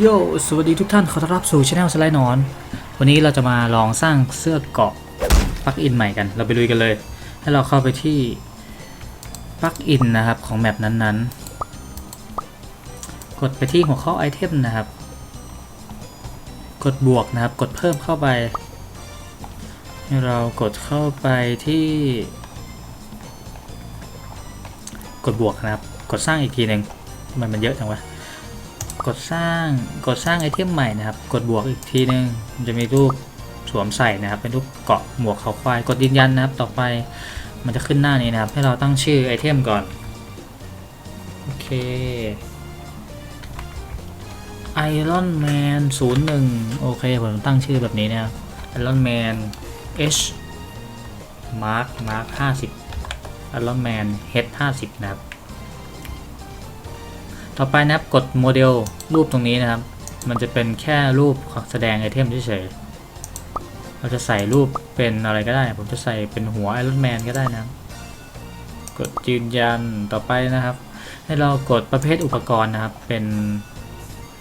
โย สวัสดีทุกท่าน ขอต้อนรับสู่ช anel สไลด์นอน วันนี้เราจะมาลองสร้างเสื้อเกาะปลั๊กอินใหม่กัน เราไปลุยกันเลย ให้เราเข้าไปที่ปลั๊กอินนะครับ ของแมปนั้นๆ กดไปที่หัวข้อไอเทมนะครับ กดบวกนะครับ กดเพิ่มเข้าไปให้เรากดเข้าไปที่ กดบวกนะครับ กดสร้างอีกทีหนึ่งทำไมมันเยอะจังวะ กดสร้างกดสร้างไอเทมใหม่นะครับ กดบวกอีกทีหนึงจะมีรูปสวมใส่นะครับ เป็นรูปเกาะหมวกเขาควายกดยืนยันนะครับ ต่อไปมันจะขึ้นหน้านี้นะครับ ให้เราตั้งชื่อไอเทมก่อนโอเค Iron Man 01โอเค ผมตั้งชื่อแบบนี้นะครับ Iron Man H Mark Mark 50 Iron Man H 50 นะครับ ต่อไปนะครับกดโมเดลรูปตรงนี้นะครับ มันจะเป็นแค่รูปของแสดงไอเทมเฉยๆเราจะใส่รูปเป็นอะไรก็ได้ ผมจะใส่เป็นหัวไอรอนแมนก็ได้นะกดยืนยันต่อไปนะครับ ให้เรากดประเภทอุปกรณ์นะครับเป็น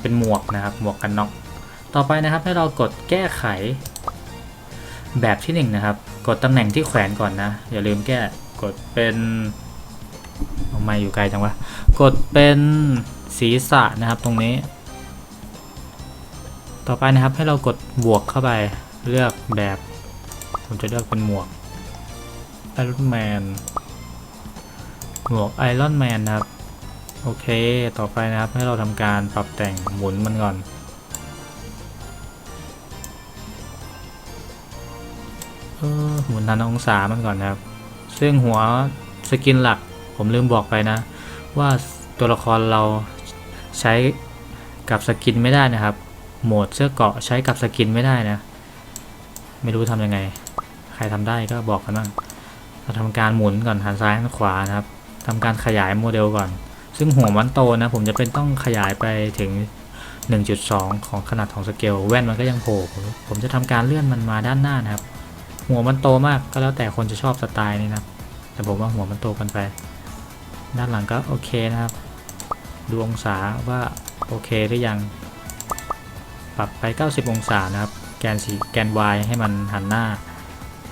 เป็นหมวกนะครับ หมวกกันน็อกต่อไปนะครับให้เรากดแก้ไข แบบที่หนึ่งนะครับ กดตำแหน่งที่แขวนก่อนนะ อย่าลืมแก้กดเป็น ไมอยู่ไกลจังวะ กดเป็นศีรษะนะครับตรงนี้ ต่อไปนะครับให้เรากดบวกเข้าไปเลือกแบบ ผมจะเลือกเป็นหมวกไอรอนแมนหมวกไอรอนแมนนะครับ โอเค ต่อไปนะครับให้เราทำการปรับแต่งหมุนมันก่อนหมุนทันองศามันก่อนนะครับ ซึ่งหัวสกินหลัก ผมลืมบอกไปนะ ว่าตัวละครเราใช้กับสกินไม่ได้นะครับ โหมดเสื้อเกาะใช้กับสกินไม่ได้นะ ไม่รู้ทำยังไง ใครทำได้ก็บอกกันบ้างเราทำการหมุนก่อนหันซ้ายหันขวานะครับทำการขยายโมเดลก่อน ซึ่งหัวมันโตนะ ผมจะเป็นต้องขยายไปถึง 1.2 ของขนาดของสเกลแว่นมันก็ยังโผล่ผมจะทำการเลื่อนมันมาด้านหน้านะครับ หัวมันโตมากก็แล้วแต่คนจะชอบสไตล์นี้นะแต่ผมว่าหัวมันโตกันไป ด้านหลังก็โอเคนะครับ ดูองศาว่าโอเคหรือยัง ปรับไป 90 องศานะครับ แกนสีแกน Y ให้มันหันหน้า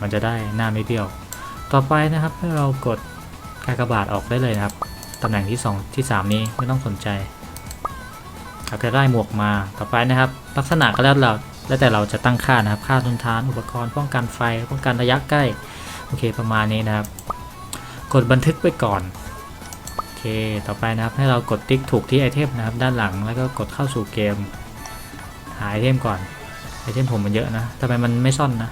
มันจะได้หน้าไม่เบี้ยว ต่อไปนะครับให้เรากดกากบาทออกได้เลยนะครับ ตำแหน่งที่ 2 ที่ 3 นี้ไม่ต้องสนใจเราจะได้หมวกมา ต่อไปนะครับ ลักษณะก็แล้วเราแล้วแต่เราจะตั้งค่านะครับ ค่าทนทาน อุปกรณ์ ป้องกันไฟ ป้องกันระยะใกล้ โอเค ประมาณนี้นะครับ กดบันทึกไปก่อน เคต่อไปนะครับให้เรากดติ๊กถูกที่ไอเทมนะครับด้านหลังแล้วก็กดเข้าสู่เกม หาไอเทมก่อนไอเทมผมมันเยอะนะทำไมมันไม่ซ่อนนะ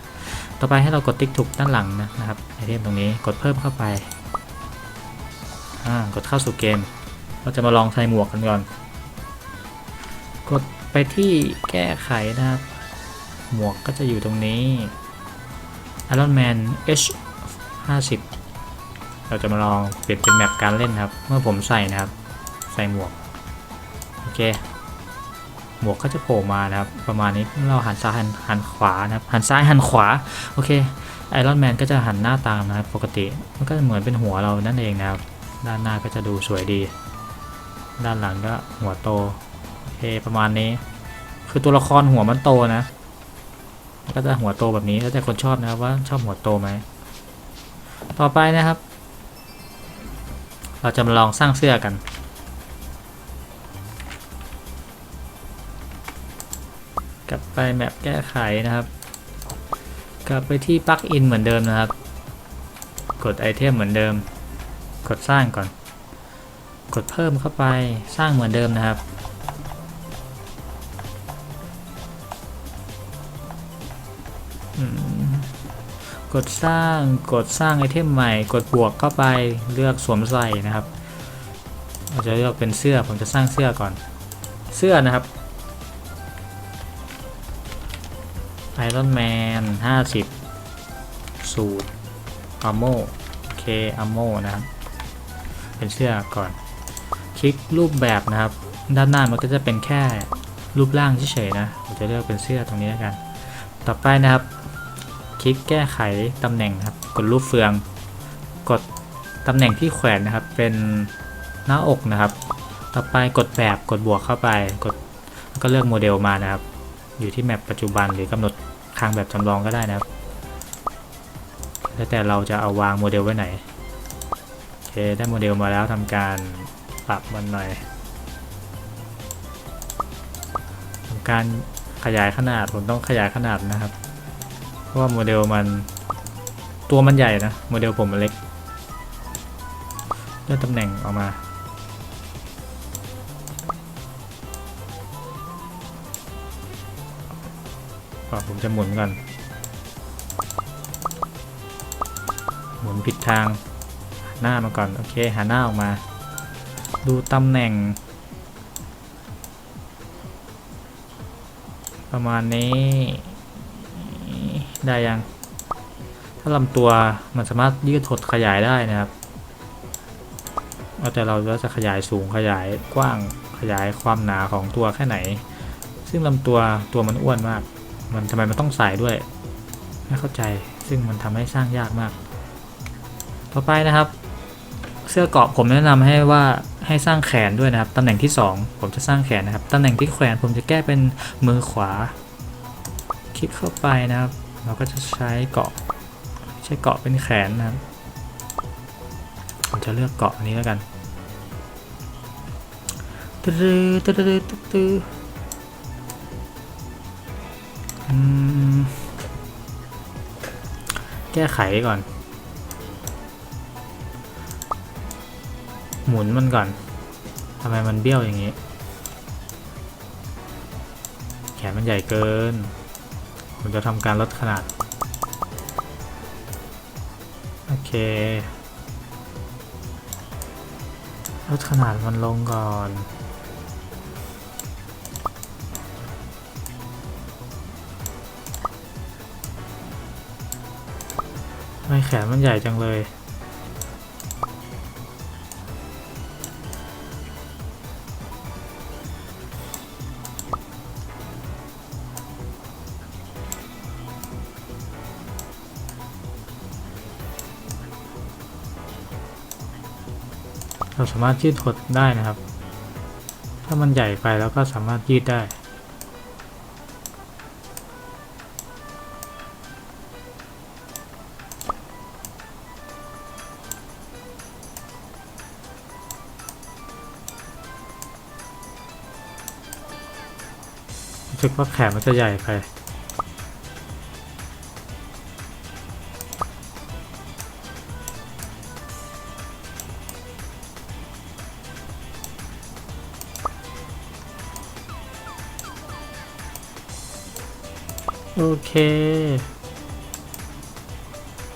ต่อไปให้เรากดติ๊กถูกด้านหลังนะนะครับไอเทมตรงนี้กดเพิ่มเข้าไปอ่ากดเข้าสู่เกม เราจะมาลองใส่หมวกกันก่อน กดไปที่แก้ไขนะครับ หมวกก็จะอยู่ตรงนี้ Iron Man H 50 เราจะมาลองเปลี่ยนเป็นแมปการเล่นครับ เมื่อผมใส่นะครับ ใส่หมวก โอเค หมวกก็จะโผล่มานะครับ ประมาณนี้เราหันซ้ายหันหันขวานะครับ หันซ้ายหันขวา โอเค ไอรอนแมนก็จะหันหน้าตามนะครับ ปกติ มันก็เหมือนเป็นหัวเรานั่นเองนะครับ ด้านหน้าก็จะดูสวยดี ด้านหลังก็หัวโต โอเค ประมาณนี้ คือตัวละครหัวมันโตนะ ก็จะหัวโตแบบนี้ แล้วแต่คนชอบนะครับว่าชอบหัวโตไหม ต่อไปนะครับ เราจะมาลองสร้างเสื้อกัน กลับไปแมปแก้ไขนะครับ กลับไปที่ปลั๊กอินเหมือนเดิมนะครับ กดไอเทมเหมือนเดิม กดสร้างก่อน กดเพิ่มเข้าไปสร้างเหมือนเดิมนะครับ กดสร้างกดสร้างไอเทมใหม่ กดบวกเข้าไปเลือกสวมใส่นะครับเราจะเลือกเป็นเสื้อผมจะสร้างเสื้อก่อน เสื้อนะครับไอรอนแมน50สูตรอัมโมโอเคอัมโมนะครับ เป็นเสื้อก่อน คลิกรูปแบบนะครับ ด้านหน้ามันก็จะเป็นแค่รูปร่างเฉยๆนะผมจะเลือกเป็นเสื้อตรงนี้แล้วกัน ต่อไปนะครับ คลิกแก้ไขตำแหน่งครับ กดรูปเฟือง กดตำแหน่งที่แขวนนะครับ เป็นหน้าอกนะครับ ต่อไปกดแบบกดบวกเข้าไป กดก็เลือกโมเดลมานะครับ อยู่ที่แมปปัจจุบันหรือกำหนดคางแบบจำลองก็ได้นะครับ แล้วแต่เราจะเอาวางโมเดลไว้ไหน โอเค ได้โมเดลมาแล้วทำการปรับมันหน่อยทำการขยายขนาด ผมต้องขยายขนาดนะครับ เพราะว่าโมเดลมันตัวมันใหญ่นะ โมเดลผมมันเล็กเลือนตำแหน่งออกมา ผมจะหมุนก่อน หมุนผิดทาง หน้ามาก่อน โอเคหันหน้าออกมา ดูตำแหน่ง ประมาณนี้ ได้ยัง ถ้าลำตัวมันสามารถยืดถดขยายได้นะครับเอาแต่เราจะขยายสูงขยายกว้างขยายความหนาของตัวแค่ไหน ซึ่งลำตัวตัวมันอ้วนมาก มันทำไมมันต้องใส่ด้วย ไม่เข้าใจ ซึ่งมันทำให้สร้างยากมาก ต่อไปนะครับ เสื้อเกาะผมแนะนำให้ว่าให้สร้างแขนด้วยนะครับตำแหน่งที่ 2 ผมจะสร้างแขนนะครับตำแหน่งที่แขวนผมจะแก้เป็นมือขวา คลิกเข้าไปนะครับ เราก็จะใช้เกาะ ใช้เกาะเป็นแขนนะครับผมจะเลือกเกาะอันนี้แล้วกันตื้อตื้อตื้อตื้อตื้ออืมแก้ไขก่อน หมุนมันก่อนทำไมมันเบี้ยวอย่างนี้ แขนมันใหญ่เกิน ผมจะทำการลดขนาด โอเค ลดขนาดมันลงก่อนไมแขนมันใหญ่จังเลยาสามารถยืดหดได้นะครับ ถ้ามันใหญ่ไปแล้วก็สามารถยืดได้รู้สึกว่าแขนมันจะใหญ่ไป โอเค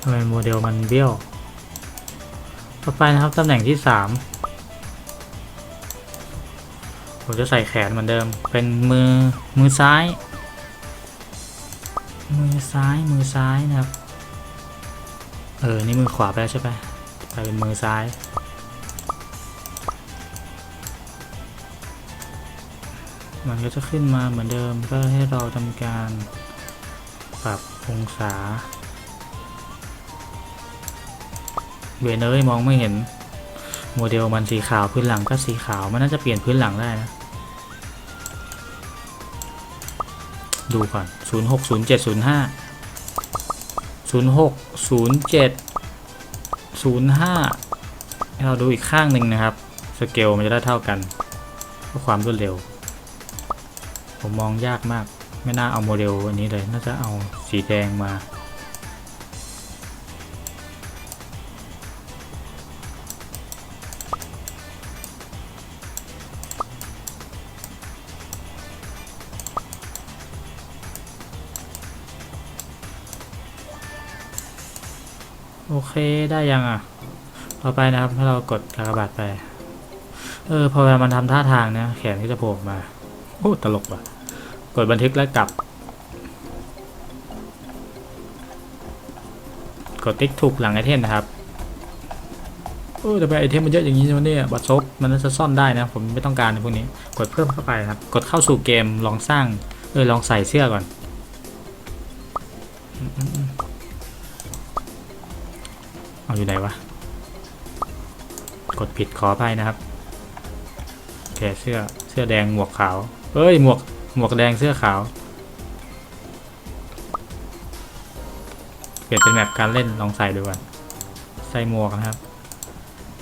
ทำไมโมเดลมันเบี้ยว ต่อไปนะครับตำแหน่งที่3ผมจะใส่แขนเหมือนเดิม เป็นมือมือซ้าย มือซ้ายมือซ้ายนะครับ เออ นี่มือขวาไปแล้วใช่ปะไปเป็นมือซ้าย มันก็จะขึ้นมาเหมือนเดิมเพื่อให้เราทำการ ปรับองศาเวนเอ้ยมองไม่เห็น โมเดลมันสีขาวพื้นหลังก็สีขาวมันน่าจะเปลี่ยนพื้นหลังได้นะดูก่อน0 6 0 7 0 5 0 6 0 7 0 5 ให้เราดูอีกข้างหนึ่งนะครับ สเกลมันจะได้เท่ากันเพื่อความรวดเร็ว ผมมองยากมาก ไม่น่าเอาโมเดลอันนี้เลย น่าจะเอาสีแดงมา โอเคได้ยังอะ ต่อไปนะครับถ้าเรากดกากบาทไป เออ พอเวลามันทำท่าทางเนี่ยแขนก็จะโผล่มา โอ้ ตลกว่ะ กดบันทึกแล้วกลับ กดติ๊กถูกหลังไอเทมนะครับโอ้แต่ไปไอเทมมันเยอะอย่างนี้เนี่ยบัตรซบมันน่าจะซ่อนได้นะ ผมไม่ต้องการในพวกนี้ กดเพิ่มเข้าไปครับ กดเข้าสู่เกมลองสร้าง เออลองใส่เสื้อก่อน เอาอยู่ไหนวะ กดผิดขอไปนะครับโอเคเสื้อเสื้อแดงหมวกขาวเฮ้ยหมวก หมวกแดงเสื้อขาว เปลี่ยนเป็นแบบการเล่นลองใส่ดูก่อนใส่หมวกนะครับ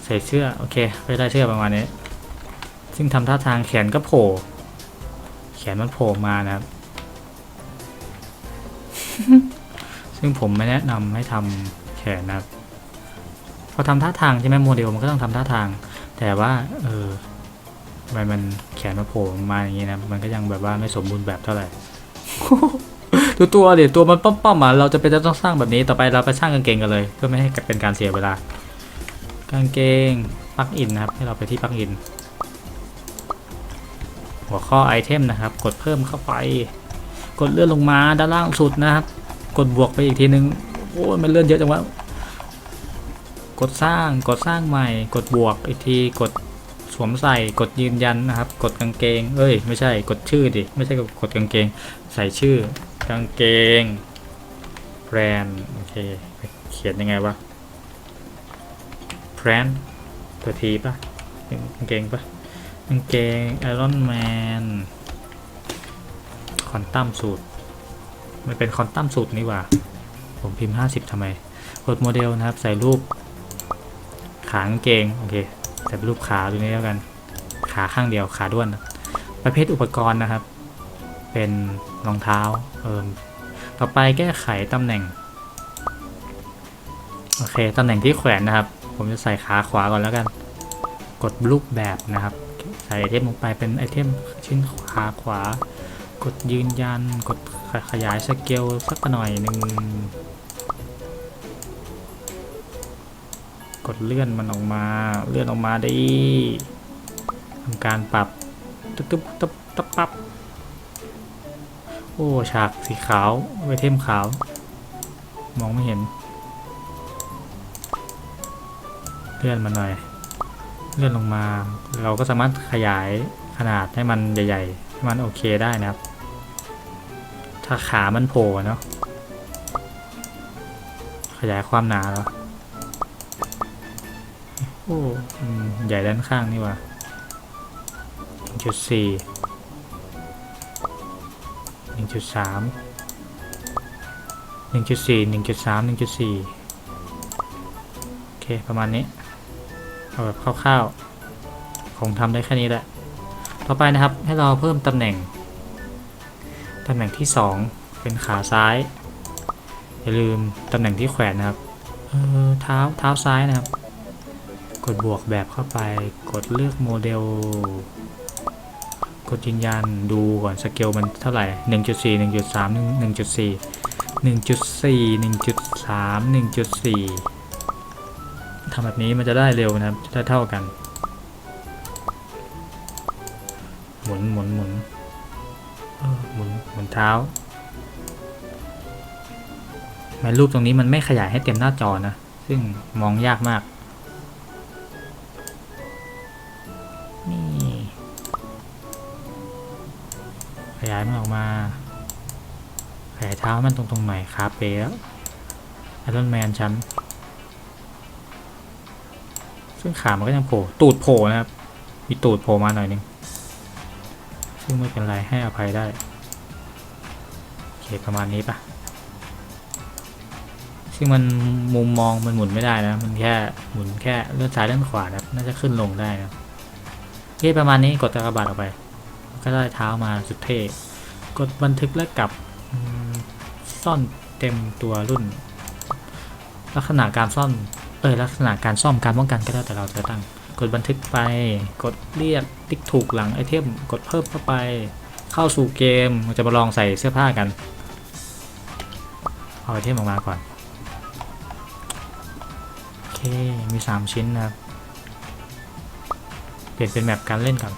ใส่เสื้อโอเคไปได้เสื้อประมาณนี้ ซึ่งทำท่าทางแขนก็โผล่แขนมันโผล่มานะครับ ซึ่งผมไม่แนะนำให้ทำแขนนะครับพอทำท่าทางใช่ไหมโมเดลมันก็ต้องทำท่าทาง แต่ว่า เออ ทำไมมันแขนมาโผล่มาอย่างนี้นะ มันก็ยังแบบว่าไม่สมบูรณ์แบบเท่าไหร่ดูตัวเดี๋ยวตัวมันป้อมๆอะเราจะเป็นจะต้องสร้างแบบนี้ต่อไปเราไปสร้างกางเกงกันเลย เพื่อไม่ให้เป็นการเสียเวลา กางเกงปลั๊กอินนะครับ ให้เราไปที่ปลั๊กอิน หัวข้อไอเทมนะครับ กดเพิ่มเข้าไป กดเลื่อนลงมาด้านล่างสุดนะครับ กดบวกไปอีกทีนึงโอ้ยมันเลื่อนเยอะจังวะกดสร้างกดสร้างใหม่ กดบวกอีกทีกด สวมใส่กดยืนยันนะครับ กดกางเกง เอ้ย ไม่ใช่กดชื่อดิไม่ใช่กดกางเกง ใส่ชื่อกางเกงแบรนด์โอเคเขียนยังไงวะแบรนด์ตัวทีปะกางเกงปะกางเกงไอรอนแมนคอนตัมสูตรมันเป็นคอนตัมสูตรนี่ว่า ผมพิมพ์ 50ทำไมกดโมเดลนะครับ ใส่รูปขางเกง โอเค ใส่เป็นรูปขาดูนี้แล้วกัน ขาข้างเดียวขาด้วน ประเภทอุปกรณ์นะครับ เป็นรองเท้าเอิมต่อไปแก้ไขตำแหน่ง โอเคตำแหน่งที่แขวนนะครับ ผมจะใส่ขาขวาก่อนแล้วกัน กดรูปแบบนะครับ ใส่ไอเทมลงไปเป็นไอเทมชิ้นขาขวา กดยืนยัน กดขยายสเกลสักหน่อยหนึ่ง กดเลื่อนมันออกมา เลื่อนออกมาได้ทำการปรับตึ๊บตึ๊บตึ๊บตึ๊บปั๊บโอ้ ฉากสีขาวไอเทมขาว มองไม่เห็น เลื่อนมาหน่อย เลื่อนลงมา เราก็สามารถขยายขนาดให้มันใหญ่ๆให้มันโอเคได้นะครับ ถ้าขามันโผล่เนาะขยายความหนาแล้ว โอ้ใหญ่ด้านข้างนี่หว่งจุดสา1.4 1.3 1.4 1.3 1.4โอเค ประมาณนี้ เอาแบบคร่าวๆคงทำได้แค่นี้แหละ ต่อไปนะครับให้เราเพิ่มตำแหน่ง ตำแหน่งที่2เป็นขาซ้าย อย่าลืมตำแหน่งที่แขวนนะครับ เออเท้าเท้าซ้ายนะครับ กดบวกแบบเข้าไป กดเลือกโมเดล กดยืนยันดูก่อนสเกลมันเท่าไหร่ 1.4 1.3 1.4 1.4 1.3 1.4ทำแบบนี้มันจะได้เร็วนะครับ จะได้เท่ากัน หมุนหมุนหมุนหมุนหมุนเท้าแม้รูปตรงนี้มันไม่ขยายให้เต็มหน้าจอนะ ซึ่งมองยากมาก ขยายมันออกมา ขยายเท้ามันตรงตรงหน่อยขาเป๋แล้วไอรอนแมนชั้น ซึ่งขามันก็ยังโผล่ ตูดโผล่นะครับ มีตูดโผล่มาหน่อยนึง ซึ่งไม่เป็นไรให้อภัยได้โอเคประมาณนี้ปะซึ่งมันมุมมองมันหมุนไม่ได้นะ มันแค่หมุนแค่เลื่อนซ้ายเลื่อนขวานะครับน่าจะขึ้นลงได้นะโอเคประมาณนี้กดตะกระบาดออกไป ก็ได้เท้ามาสุดเท่กดบันทึกและกลับซ่อนเต็มตัวรุ่น ลักษณะการซ่อนเออลักษณะการซ่อมการป้องกันก็แล้แต่เราจะตั้ง กดบันทึกไป กดเรียกติ๊กถูกหลังไอเทมกดเพิ่มเข้าไป เข้าสู่เกมเราจะมาลองใส่เสื้อผ้ากัน เอาไอเทมออกมาก่อนโอเคมี 3 ชิ้นนะครับ เปลี่ยนเป็นแบบการเล่นก่อน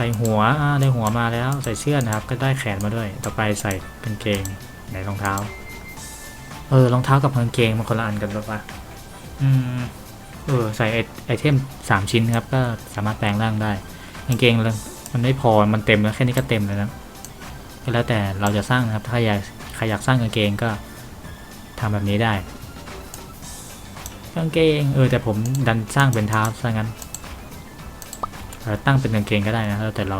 ส่หัวอ่าได้หัวมาแล้วใส่เสื้อนะครับ ก็ได้แขนมาด้วย ต่อไปใส่กางเกงไหนรองเท้า เออรองเท้ากับกางเกงมันคนละอันกันหรือเปล่าอืมเออใส่ไอไอเทมสามชิ้นครับ ก็สามารถแปลงร่างได้กางเกงเลยมันไม่พอมันเต็มแล้วแค่นี้ก็เต็มเลยนะก็แล้วแต่เราจะสร้างนะครับ ถ้าอยากใครอยากสร้างกางเกงก็ทำแบบนี้ได้กางเกงเออแต่ผมดันสร้างเป็นเท้าซะงั้น เออตั้งเป็นกางเกงก็ได้นะแล้วแต่เรา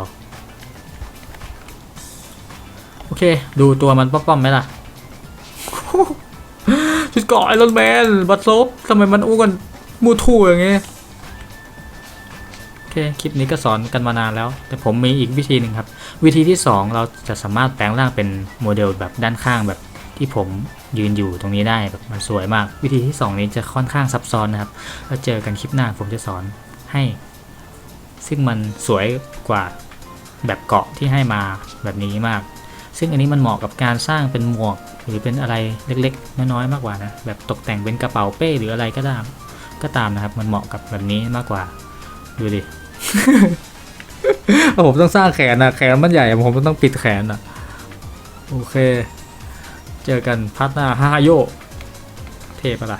โอเค ดูตัวมันป้อมๆไหมล่ะชุดเกาะไอรอนแมนบัตซบทำไมมันอ้วนมูทูอย่างเงี้ยโอเค คลิปนี้ก็สอนกันมานานแล้ว แต่ผมมีอีกวิธีหนึ่งครับ วิธีที่ 2 เราจะสามารถแปลงร่างเป็นโมเดลแบบด้านข้างแบบที่ผมยืนอยู่ตรงนี้ได้แบบมันสวยมาก วิธีที่ 2 นี้จะค่อนข้างซับซ้อนนะครับ แล้วเจอกันคลิปหน้าผมจะสอนให้ ซึ่งมันสวยกว่าแบบเกาะที่ให้มาแบบนี้มาก ซึ่งอันนี้มันเหมาะกับการสร้างเป็นหมวก หรือเป็นอะไรเล็กๆ น้อยๆมากกว่านะแบบตกแต่งเป็นกระเป๋าเป้หรืออะไรก็ตามก็ตามนะครับ มันเหมาะกับแบบนี้มากกว่าดูดิผมต้องสร้างแขนนะแขนมันใหญ่ผมต้องปิดแขนอะโอเค เจอกันพัดหน้าห้าโยเทปะล่ะ